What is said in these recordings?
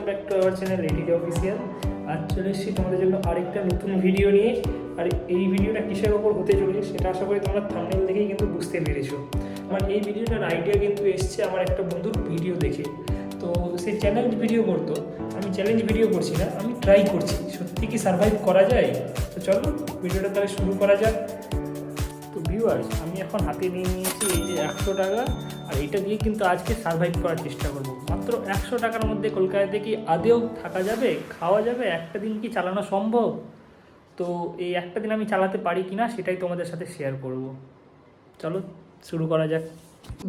Welcome back to our channel ADT official আজ চলে এসেছি তোমাদের জন্য আরেকটা নতুন ভিডিও নিয়ে। আর এই ভিডিওটা কিসের ওপর হতে চলেছে সেটা আশা করি তোমরা থাম্বনেল দেখেই কিন্তু বুঝতে পেরেছ। আমার এই ভিডিওটার আইডিয়া কিন্তু এসছে আমার একটা বন্ধুর ভিডিও দেখে। তো সে চ্যালেঞ্জ ভিডিও করতো। আমি চ্যালেঞ্জ ভিডিও করছি না, আমি ট্রাই করছি। সত্যি কি সার্ভাইভ করা যায়? তো চলো ভিডিওটা তাহলে শুরু করা যাক। তো ভিউয়ার্স আমি এখন হাতে নিয়ে নিয়েছি এই যে একশো টাকা। এটা দিয়ে কিন্তু আজকে সার্ভাইভ করার চেষ্টা করব। মাত্র একশো টাকার মধ্যে কলকাতাতে কি আদেও থাকা যাবে, খাওয়া যাবে? একটা দিন কি চালানো সম্ভব? তো এই একটা দিন আমি চালাতে পারি কি না সেটাই তোমাদের সাথে শেয়ার করব। চলো, শুরু করা যাক।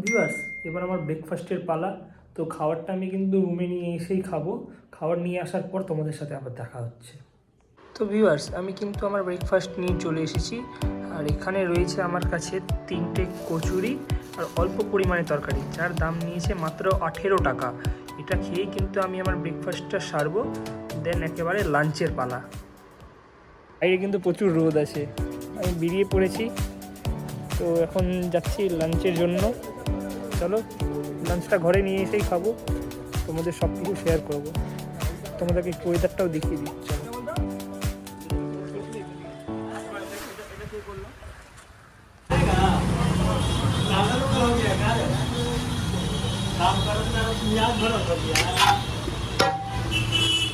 ভিউয়ার্স এবার আমার ব্রেকফাস্টের পালা। তো খাবারটা আমি কিন্তু রুমে নিয়ে এসেই খাব। খাবার নিয়ে আসার পর তোমাদের সাথে আবার দেখা হচ্ছে। তো ভিউয়ার্স আমি কিন্তু আমার ব্রেকফাস্ট নিয়ে চলে এসেছি। আর এখানে রয়েছে আমার কাছে তিনটে কচুরি আর অল্প পরিমাণে তরকারি, যার দাম নিয়েছে মাত্র আঠেরো টাকা। এটা খেয়েই কিন্তু আমি আমার ব্রেকফাস্টটা সারবো দেন একেবারে লাঞ্চের পালা। বাইরে কিন্তু প্রচুর রোদ আছে। আমি বেরিয়ে পড়েছি, তো এখন যাচ্ছি লাঞ্চের জন্য। চলো লাঞ্চটা ঘরে নিয়ে এসেই খাব। তোমাদের সব কিছু শেয়ার করব। তোমাদেরকে ওয়েদারটাও দেখিয়ে দিই, চলো।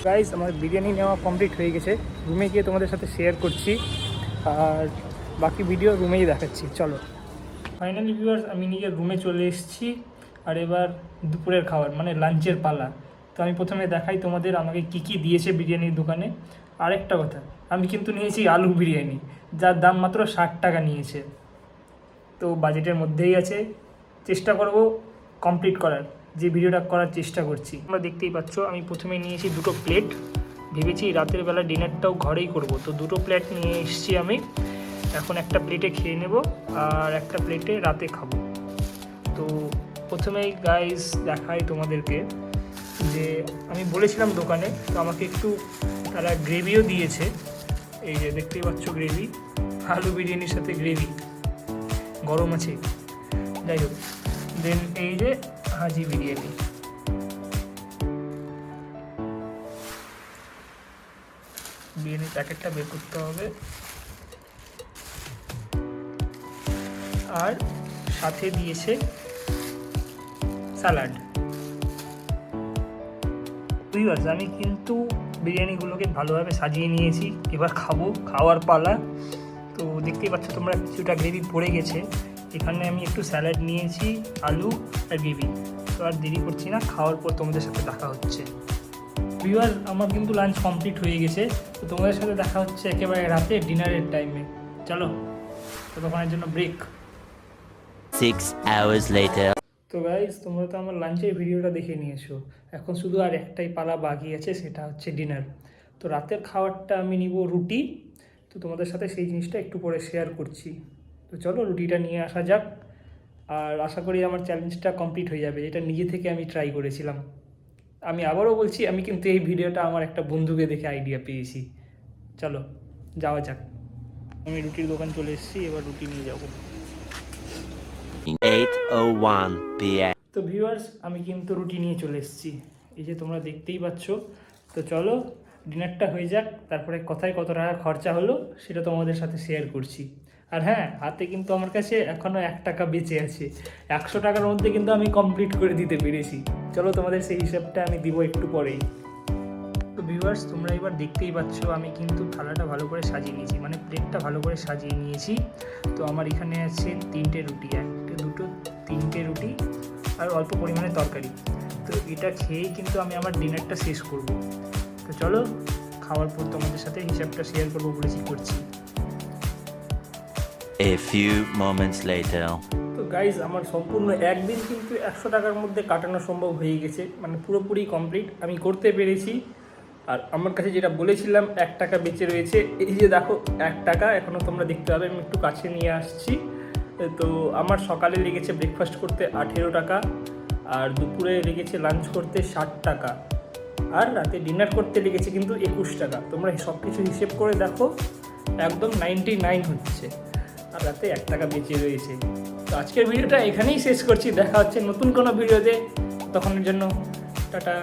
গাইস আমার বিরিয়ানি নেওয়া কমপ্লিট হয়ে গেছে। রুমে গিয়ে তোমাদের সাথে শেয়ার করছি। আর বাকি ভিডিও রুমেই দেখাচ্ছি। চলো। ফাইনালি ভিউয়ার্স আমি নিজের রুমে চলে এসেছি। আর এবার দুপুরের খাবার মানে লাঞ্চের পালা। তো আমি প্রথমে দেখাই তোমাদের আমাকে কি কি দিয়েছে বিরিয়ানির দোকানে। আরেকটা কথা, আমি কিন্তু নিয়েছি আলু বিরিয়ানি, যার দাম মাত্র ষাট টাকা নিয়েছে। তো বাজেটের মধ্যেই আছে। চেষ্টা করব কমপ্লিট করার যে ভিডিওটা করার চেষ্টা করছি। তোমরা দেখতেই পাচ্ছ, আমি প্রথমে নিয়েছি দুটো প্লেট ভেবেছি রাতের বেলা ডিনারটাও ঘরেই করব। তো দুটো প্লেট নিয়ে এসেছি আমি। এখন একটা প্লেটে খেয়ে নেব আর একটা প্লেটে রাতে খাব। তো প্রথমেই গাইস দেখাই তোমাদেরকে যে আমি বলেছিলাম দোকানে, তো আমাকে একটু তারা গ্রেভিও দিয়েছে। এই যে দেখতেই পাচ্ছ গ্রেভি আলু বিরিয়ানির সাথে গ্রেভি গরম আছে। যাই হোক। দেন এই যে হাজি বিরিয়ানি। বিরিয়ানির প্যাকেটটা বের করতে হবে। আর সাথে দিয়েছে স্যালাড। ভিউয়ার্স আমি কিন্তু বিরিয়ানিগুলোকে ভালোভাবে সাজিয়ে নিয়েছি। এবার খাব, খাওয়ার পালা। তো দেখতেই পাচ্ছ তোমরা কিছুটা গ্রেভি পড়ে গেছে। এখানে আমি একটু স্যালাড নিয়েছি আলু আর গ্রেভি। তো আর দেরি করছি না খাওয়ার পর তোমাদের সাথে দেখা হচ্ছে। ভিউয়ার আমার কিন্তু লাঞ্চ কমপ্লিট হয়ে গেছে। তো তোমাদের সাথে দেখা হচ্ছে একেবারে রাতে ডিনারের টাইমে চলো ততক্ষণের জন্য ব্রেক. তো গাইজ তোমরা তো আমার লাঞ্চের ভিডিওটা দেখে নিয়েছো। এখন শুধু আর একটাই পালা বাকি আছে সেটা হচ্ছে ডিনার তো রাতের খাবারটা আমি নিব রুটি। তো তোমাদের সাথে সেই জিনিসটা একটু পরে শেয়ার করছি। তো চলো রুটিটা নিয়ে আসা যাক। আর আশা করি আমার চ্যালেঞ্জটা কমপ্লিট হয়ে যাবে। এটা নিজে থেকে আমি ট্রাই করেছিলাম। আমি আবারও বলছি আমি কিন্তু এই ভিডিওটা আমার একটা বন্ধুকে দেখে আইডিয়া পেয়েছি। চলো যাওয়া যাক। আমি রুটির দোকান চলে এসেছি এবার রুটি নিয়ে যাব। 8:01 p.m. তো ভিউয়ার্স আমি কিন্তু রুটি নিয়ে চলে এসেছি। এই যে তোমরা দেখতেই পাচ্ছ। তো চলো ডিনারটা হয়ে যাক। তারপরে কথায় কত টাকা খরচা হলো সেটা তোমাদের সাথে শেয়ার করছি। আর হ্যাঁ হাতে কিন্তু আমার কাছে এখনও এক টাকা বেঁচে আছে। একশো টাকার মধ্যে কিন্তু আমি কমপ্লিট করে দিতে পেরেছি। চলো তোমাদের সেই হিসাবটা আমি দিব একটু পরেই। তো ভিউয়ার্স তোমরা এবার দেখতেই পাচ্ছ, আমি কিন্তু থালাটা ভালো করে সাজিয়ে নিয়েছি। মানে প্লেটটা ভালো করে সাজিয়ে নিয়েছি। তো আমার এখানে আছে তিনটে রুটি একটা দুটো, তিনটে রুটি আর অল্প পরিমাণে তরকারি। তো এটা খেয়েই কিন্তু আমি আমার ডিনারটা শেষ করব। তো চলো, খাওয়ার পর তোমাদের সাথে হিসাবটা শেয়ার করব বলেছি করছি। A few moments later. তো গাইজ আমার সম্পূর্ণ একদিন কিন্তু একশো টাকার মধ্যে কাটানো সম্ভব হয়ে গেছে। মানে পুরোপুরি কমপ্লিট আমি করতে পেরেছি। আর আমার কাছে যেটা বলেছিলাম, এক টাকা বেঁচে রয়েছে। এই যে দেখো, এক টাকা এখনও তোমরা দেখতে পাবে। আমি একটু কাছে নিয়ে আসছি। তো আমার সকালে লেগেছে ব্রেকফাস্ট করতে আঠেরো টাকা। আর দুপুরে লেগেছে লাঞ্চ করতে ষাট টাকা। আর রাতে ডিনার করতে লেগেছে কিন্তু একুশ টাকা। তোমরা সব কিছু হিসেব করে দেখো, একদম নাইনটি নাইন হচ্ছে। আর রাতে এক টাকা বেঁচে রয়েছে। তো আজকের ভিডিওটা এখানেই শেষ করছি। দেখা হচ্ছে নতুন কোনো ভিডিওতে। তখনের জন্য টাটা।